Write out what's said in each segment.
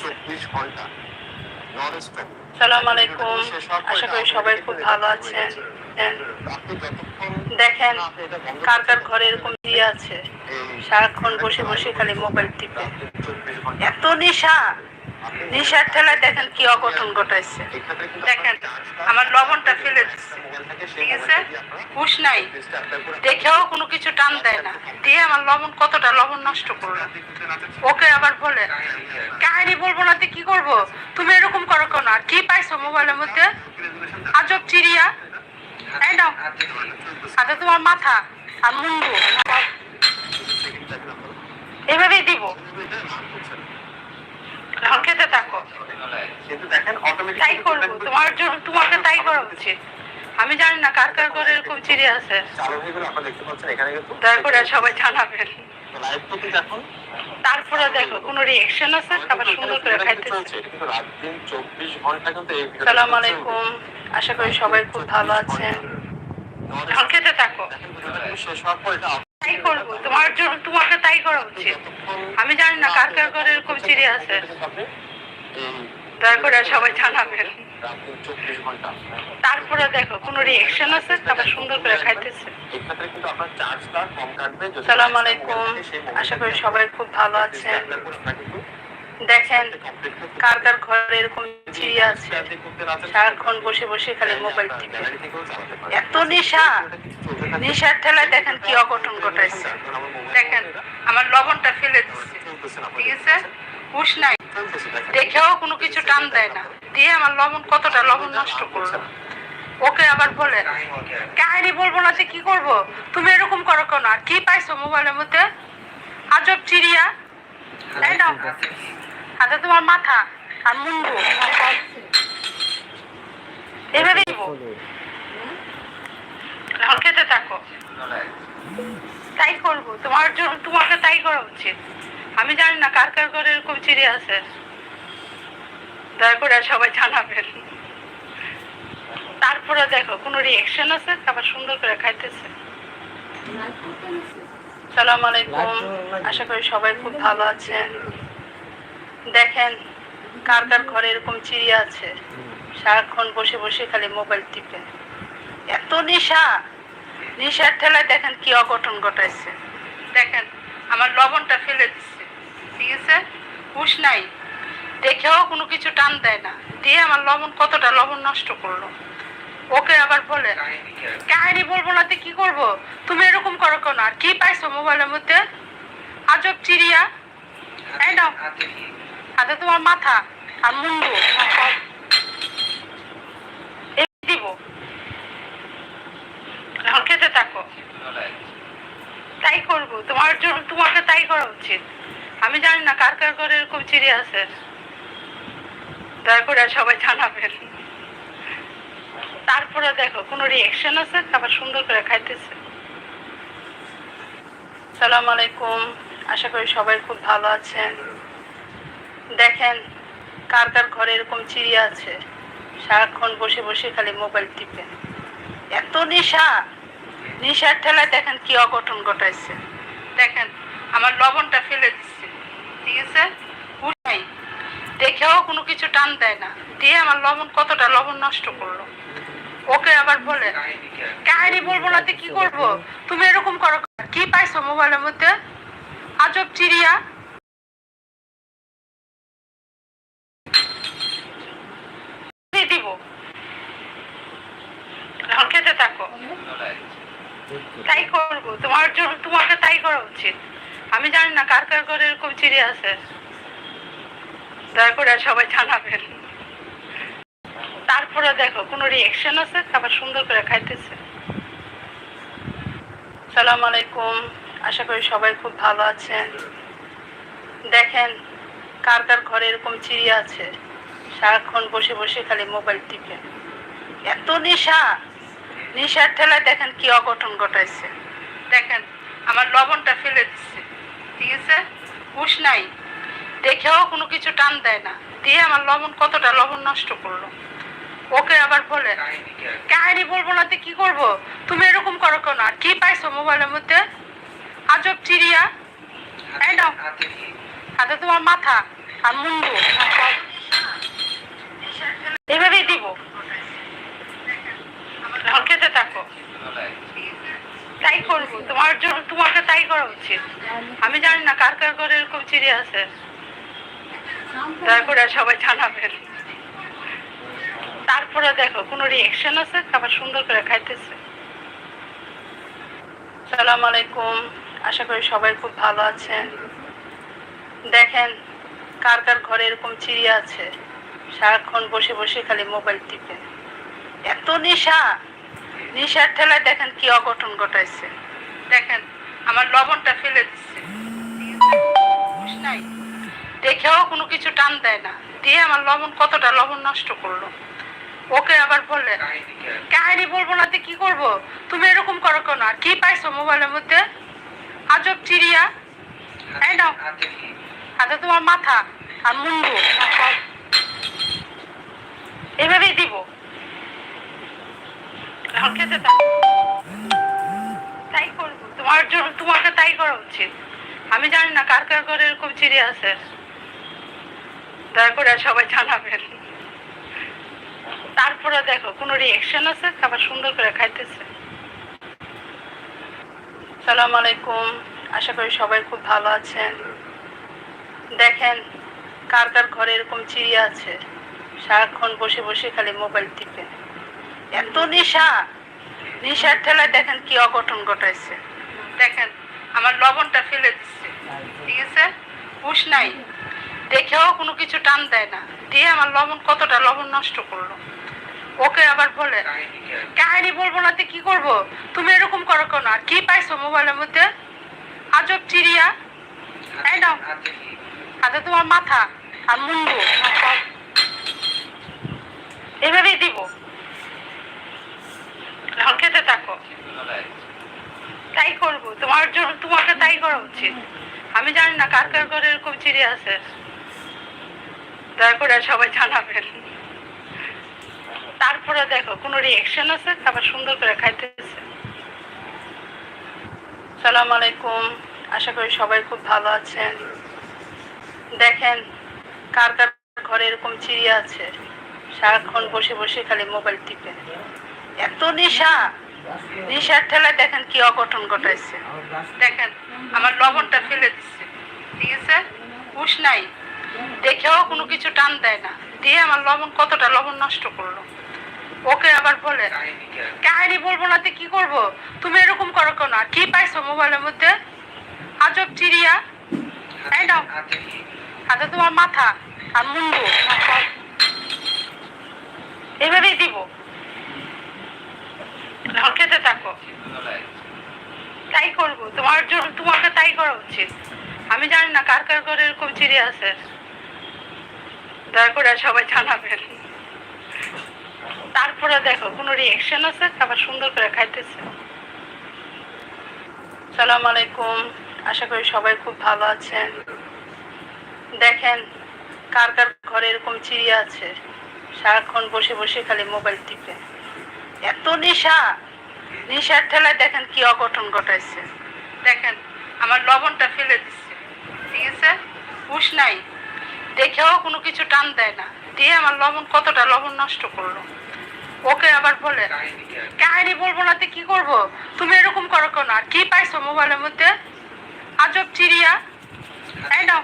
চব্বিশ ঘণ্টা সালাম আলাইকুম। আশা করি সবাই খুব ভালো আছেন। দেখেন না আপনি এটা বন্ধ কার কার ঘরে এরকম দিয়ে আছে। সারাক্ষণ বসে বসে খালি মোবাইল টিপে। এত নেশা! নেশার ঠেলায় দেখেন কি অঘটন ঘটাইছে। দেখেন, আমার লবণটা ফেলে ঠিক আছে? হুশ নাই। দেখেও কোনো কিছু টান দেয় না। দিয়ে আমার লবণ কতটা লবণ নষ্ট করল। ওকে আবার বলে, কাহিনী বলব না কি করব? তুমি এরকম করো কেন? আর কি পাইছো মোবাইলের মধ্যে? আজব চিড়িয়া। এই নাও। হাতে তোমার মাথা আর মুন্ডু। এভাবেই দিব। খেতে থাকো। তাই করব। তোমার জন্য তোমাকে তাই করা উচিত। আমি জানি না কার কার করে এরকম চিড়ি আছে। দয়া করে সবাই জানাবেন তারপরে দেখো, কোনো রিয়েকশন আছে? আবার সুন্দর করে খাইতেছে। সালাম আলাইকুম। আশা করি সবাই খুব ভালো আছেন। এখন খেতে থাকো। তাই করব। তাই করা উচিত। আমি জানি না কার কার করে এরকম চিড়ে আছে। দয়া করে সবাই জানাবেন। তারপরে দেখো কোনো রিয়েকশন আছে? তারপর সুন্দর করে খাইতেছে। সালাম আলাইকুম। আশা করি সবাই খুব ভালো আছেন। দেখেন কার কার ঘরে এরকম চিড়ি আছে? না সারাক্ষণ বসে বসে খালি মোবাইল টিপে। এত নেশা। নেশার ঠেলায় দেখেন কি অঘটন ঘটাইছে। দেখেন, আমার লবণটা ফেলে দিচ্ছে। ঠিক আছে? হুশ নাই। দেখেও কোনো কিছু টান দেয় না। দিয়ে আমার লবণ কতটা লবণ নষ্ট করল। ওকে আবার বলে, কাহিনী বলব না যে কি করব? তুমি এরকম করো কেন? আর কি পাইছো মোবাইলের মধ্যে? আজব চিড়িয়া। এই নাও। হাতে তোমার মাথা আর মুন্ডু। এভাবেই দিব খেতে থাকো। তাই করব। তোমার জন্য, তোমাকে তাই করা উচিত। আমি জানি না কার কার করে এরকম চিড়ি আছে। দয়া করে সবাই জানাবেন। তারপরে দেখো, কোনো রিয়েকশন আছে? আবার সুন্দর করে খাইতেছে। সালাম আলাইকুম। আশা করি সবাই খুব ভালো আছেন। দেখেন কার কার ঘরে এরকম চিড়ি আছে। সারাক্ষণ বসে বসে খালি মোবাইল টিপে। এত নেশা। নেশার ঠেলায় দেখেন কি অঘটন ঘটাইছে। দেখেন আমার লবণটা ফেলে দিচ্ছে ঠিক আছে? হুশ নাই। দেখেও কোনো কিছু টান দেয় না। দিয়ে আমার লবণ কতটা লবণ নষ্ট করল। ওকে আবার বলে কাহিনী বলব না তো কি করব? তুমি এরকম করো কেন? আর কি পাইছো মোবাইলের মধ্যে? আজব চিড়িয়া। এই নাও। হাতে তোমার মাথা আর মুন্ডু দিব। এখন খেতে থাকো। তাই করব। তোমার জন্য, তোমাকে তাই করা উচিত। আমি জানি না কার কার করে এরকম চিড়ি আছে। দয়া করে সবাই জানাবেন। তারপরে দেখো, কোনো রিয়েকশন আছে? আবার সুন্দর করে খাইতেছে। সালাম আলাইকুম। আশা করি সবাই খুব ভালো আছেন। দেখেন কার কার ঘরে এরকম চিড়িয়া আছে। সারাক্ষণ বসে বসে খালি মোবাইল টিপে। এত নেশা। নেশার ঠেলায় দেখেন কি অঘটন ঘটাইছে। দেখেন, আমার লবণটা ফেলে দিচ্ছে। ঠিক আছে? নাই দেখেও কোনো কিছু টান দেয় না। দিয়ে আমার লবণ কতটা লবণ নষ্ট করল। ওকে আবার বলে, কাহিনী বলব না কি করব? তুমি এরকম করো? কি পাইছো মোবাইলের মধ্যে? আজব চিড়িয়া এই দিব এখন খেতে থাকো তাই তোমার জন্য তোমাকে তাই করা উচিত। আমি জানি না কার কার করে এরকম চিড়ি আছে। দয়া করে সবাই জানাবেন। তারপরে দেখো, কোনো রিয়েকশন আছে? আবার সুন্দর করে খাইতেছে। সালাম আলাইকুম। আশা করি সবাই খুব ভালো আছেন। দেখেন, কার কার ঘরে এরকম চিড়ি আছে। সারাক্ষণ বসে বসে খালি মোবাইল টিপে। এত নেশা! নেশার ঠেলায় দেখেন কি অঘটন ঘটাইছে। দেখেন আমার লবণটা ফেলে দিচ্ছে। ঠিক আছে? হুশ নাই। দেখেও কোনো কিছু টান দেয় না। দিয়ে আমার লবণ কতটা লবণ নষ্ট করল। ওকে আবার বলে কাহিনী বলব না কি করব? তুমি এরকম করো কেন? আর কি পাইছো মোবাইলের মধ্যে? আজব চিড়িয়া। তাই না হাতে তোমার মাথা আর মুন্ডু। এভাবেই দিব। করব। তোমার জন্য, তোমাকে তাই করা উচিত। আমি জানি না কার কার ঘরে এরকম চিড়ি আছে। দয়া করে সবাই জানাবেন তারপরে দেখো, কোনো রিয়েকশন আছে? আবার সুন্দর করে খাইতেছে। সালাম আলাইকুম। আশা করি সবাই খুব ভালো আছেন। দেখেন, কার কার ঘরে এরকম চিড়ি আছে। সারাক্ষণ বসে বসে খালি মোবাইল টিপে। এত নেশা! নেশার ঠেলায় দেখেন কি অঘটন ঘটাইছে। দেখেন, আমার লবণটা ফেলে দিচ্ছে। নাই। দেখেও কোনো কিছু টান দেয় না। দিয়ে আমার লবণ কতটা লবণ নষ্ট করল। ওকে আবার বললে কাহিনী বলব না কি করব? তুমি এরকম করো কেন? আর কি পাইছো মোবাইলের মধ্যে? আজব চিড়িয়া। এই নাও। হাতে তোমার মাথা আর মুন্ডু। এভাবেই দিব। খেতে তাই করব। তোমার জন্য, তোমাকে তাই করা উচিত। আমি জানি না কার কার ঘরে এরকম চিড়ি আছে। দয়া করে সবাই জানাবেন। তারপরে দেখো, কোনো রিয়েকশন আছে? আবার সুন্দর করে খাইতেছে। সালাম আলাইকুম। আশা করি সবাই খুব ভালো আছেন। দেখেন, কার কার ঘরে এরকম চিড়ি আছে? সারাক্ষণ বসে বসে খালি মোবাইল টিপে। এত নেশা। নেশার ঠেলায় দেখেন কি অঘটন ঘটাইছে। দেখেন, আমার লবণটা ফেলে দিচ্ছে। ঠিক আছে? হুশ নাই। দেখেও কোনো কিছু টান দেয় না। দিয়ে আমার লবণ কতটা লবণ নষ্ট করল। ওকে আবার বলে, কাহিনী বলব না তো কি করব? তুমি এরকম করো কেন? আর কি পাইছো মোবাইলের মধ্যে? আজব চিড়িয়া। এই নাও। হাতে তোমার মাথা আর মুন্ডু আর সব। এভাবেই দিব এখন খেতে থাকো তাই করব তোমার জন্য তোমাকে তাই করা উচিত। আমি জানি না কার কার ঘরে এরকম চিড়ি আছে। দয়া করে সবাই জানাবেন। তারপরে দেখো, কোনো রিয়েকশন আছে? আবার সুন্দর করে খাইতেছে। সালাম আলাইকুম। আশা করি সবাই খুব ভালো আছেন। দেখেন, কার কার ঘরে এরকম চিড়ি আছে? সারাক্ষণ বসে বসে খালি মোবাইল টিপে। এত নেশা! নেশার ঠেলায় দেখেন কি অঘটন ঘটাইছে। দেখেন, আমার লবণটা ফেলে দিচ্ছে। ঠিক আছে? হুশ নাই। দেখেও কোনো কিছু টান দেয় না। দিয়ে আমার লবণ কতটা লবণ নষ্ট করল। ওকে আবার বলে, কাহিনী বলব না কি করব? তুমি এরকম করো কেন? কি পাইছো মোবাইলের মধ্যে? আজব চিড়িয়া। এই নাও। হাতে তোমার মাথা আর মুন্ডু। এভাবেই দিব। এখন খেতে থাকো। তাই করব। তোমার জন্য, তোমাকে তাই করা উচিত। আমি জানি না কার কার ঘরে এরকম চিড়ি আছে। দয়া করে সবাই জানাবেন। তারপরে দেখো, কোনো রিয়েকশন আছে? আবার সুন্দর করে খাইতেছে। সালাম আলাইকুম। আশা করি সবাই খুব ভালো আছেন। দেখেন, কার কার ঘরে এরকম চিড়ি আছে? সারাক্ষণ বসে বসে খালি মোবাইল টিপে। এত নেশা। নেশার ঠেলায় দেখেন কি অঘটন ঘটাইছে। দেখেন আমার লবণটা ফেলে দিচ্ছে। ঠিক আছে? হুশ নাই। দেখেও কোনো কিছু টান দেয় না। দিয়ে আমার লবণ কতটা লবণ নষ্ট করল। ওকে আবার বলে কাহিনী বলব না তো কি করব? তুমি এরকম করো কেন? আর কি পাইছো মোবাইলের মধ্যে? আজব চিড়িয়া। তাই না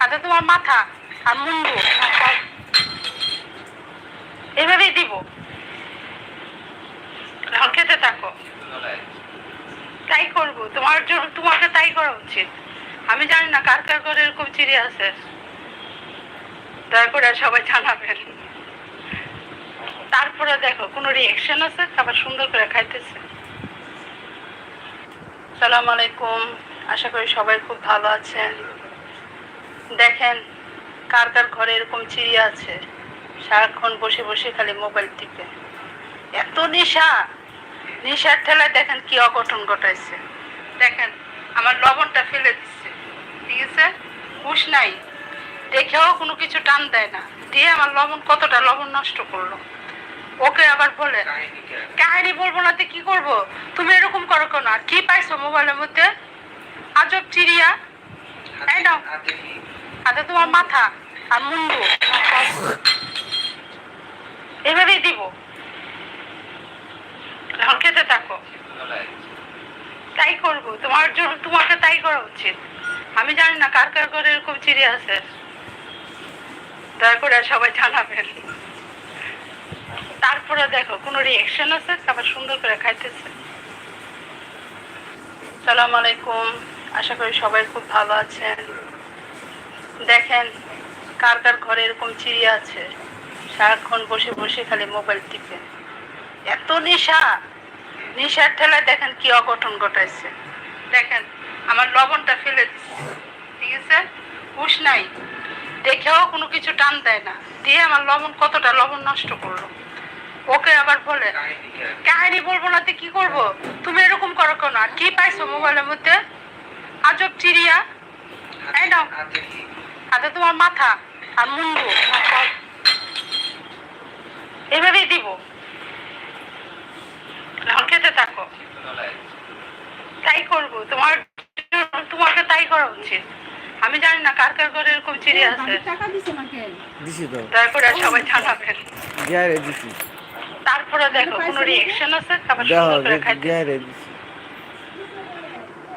হাতে তোমার মাথা আর মুন্ডু। এভাবেই দিব। এখন খেতে থাকো। তাই করব। তোমার জন্য, তোমাকে তাই করা উচিত। আমি জানি না কার কার ঘরে এরকম চিড়ি আছে। দয়া করে সবাই জানাবেন। তারপরে দেখো, কোনো রিয়েকশন আছে? আবার সুন্দর করে খাইতেছে। সালাম আলাইকুম। আশা করি সবাই খুব ভালো আছেন। দেখেন, কার কার ঘরে এরকম চিড়ি আছে। সারাক্ষণ বসে বসে খালি মোবাইল টিপে। এত নেশা! নেশার ঠেলায় দেখেন কি অঘটন ঘটাইছে। দেখেন আমার লবণটা ফেলে দিচ্ছে। ঠিক আছে? হুশ নাই। দেখেও কোনো কিছু টান দেয় না। দিয়ে আমার লবণ কতটা লবণ নষ্ট করল। ওকে আবার বলে কাহিনী বলব না তো কি করব? তুমি এরকম করো কেন? আর কি পাইছো মোবাইলের মধ্যে? আজব চিড়িয়া। এই নাও। হাতে তোমার মাথা আর মুন্ডু। এভাবেই দিব। এখন খেতে থাকো। তাই করব। তোমার জন্য, তোমাকে তাই করা উচিত। আমি জানি না কার কার করে এরকম চিড়ি আছে। দয়া করে সবাই জানাবেন। তারপরে দেখো, কোনো রিয়েকশন আছে? আবার সুন্দর করে খাইতেছে। সালাম আলাইকুম। আশা করি সবাই খুব ভালো আছেন। দেখেন, কার কার ঘরে এরকম চিড়িয়া আছে? সারাক্ষণ বসে বসে খালি মোবাইল টিপে। এত নেশা। নেশার ঠেলায় দেখেন কি অঘটন ঘটাইছে। দেখেন, আমার লবণটা ফেলে দিচ্ছে ঠিক আছে? হুশ নাই। দেখেও কোনো কিছু টান দেয় না। দিয়ে আমার লবণ কতটা লবণ নষ্ট করল। ওকে আবার বলে, কাহিনী বলব না তো কি করব? তুমি এরকম করো কেন? আর কি পাইছো মোবাইলের মধ্যে? আজব চিড়িয়া। এই নাও। হাতে তোমার মাথা আর মুন্ডু। এভাবেই দিব। এখন খেতে থাকো। তাই করব। তোমার তোমাকে তাই করা উচিত। আমি জানি না কার কার ঘরে এরকম চিড়ি আছে। টাকা দিছে না কেন দিছি তো। দয়া সবাই জানাবেন গিয়ারে দিছি। তারপরে দেখো কোনো রিয়েকশন আছে? আবার সুন্দর করে খাইতে। গিয়ারে দিছি।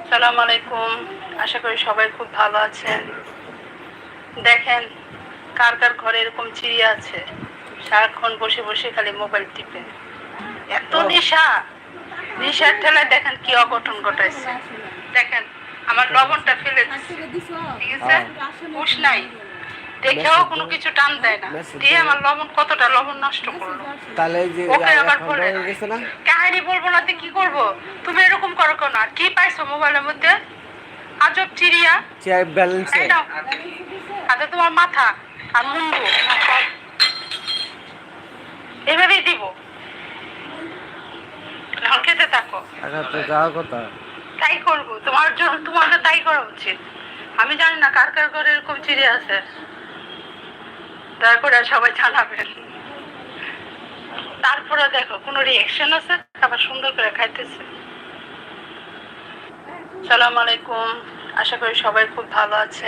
সালাম আলাইকুম। আশা করি সবাই খুব ভালো আছেন। দেখেন কার কার ঘরে এরকম চিড়ি আছে। সারাক্ষণ বসে বসে খালি মোবাইল টিপে। এত নেশা। নেশার ঠেলায় দেখেন কি অঘটন ঘটাইছে। দেখেন আমার লবণটা ফেলে দিচ্ছে ঠিক আছে? হুশ নাই। দেখেও কোনো কিছু টান দেয় না। দিয়ে আমার লবণ কতটা লবণ নষ্ট করল। তাহলে যে ওকে আবার বলে। হয়ে গেছে না? কাহিনী বলব না তো কি করব? তুমি এরকম করো কেন? আর কি পাইছো মোবাইলের মধ্যে? আজব চিড়িয়া। চেয়ার ব্যালেন্স হাতে তোমার মাথা আর মুন্ডু। এভাবেই দিব। টাকা তো যাওয়ার কথা? তাই করব। তোমার জন্য তোমাকে তাই করা উচিত। আমি জানি না কার কার ঘরে এরকম চিড়ি আছে। দয়া করে সবাই জানাবেন তারপরে দেখো, কোনো রিয়েকশন আছে? আবার সুন্দর করে খাইতেছে। সালাম আলাইকুম। আশা করি সবাই খুব ভালো আছে।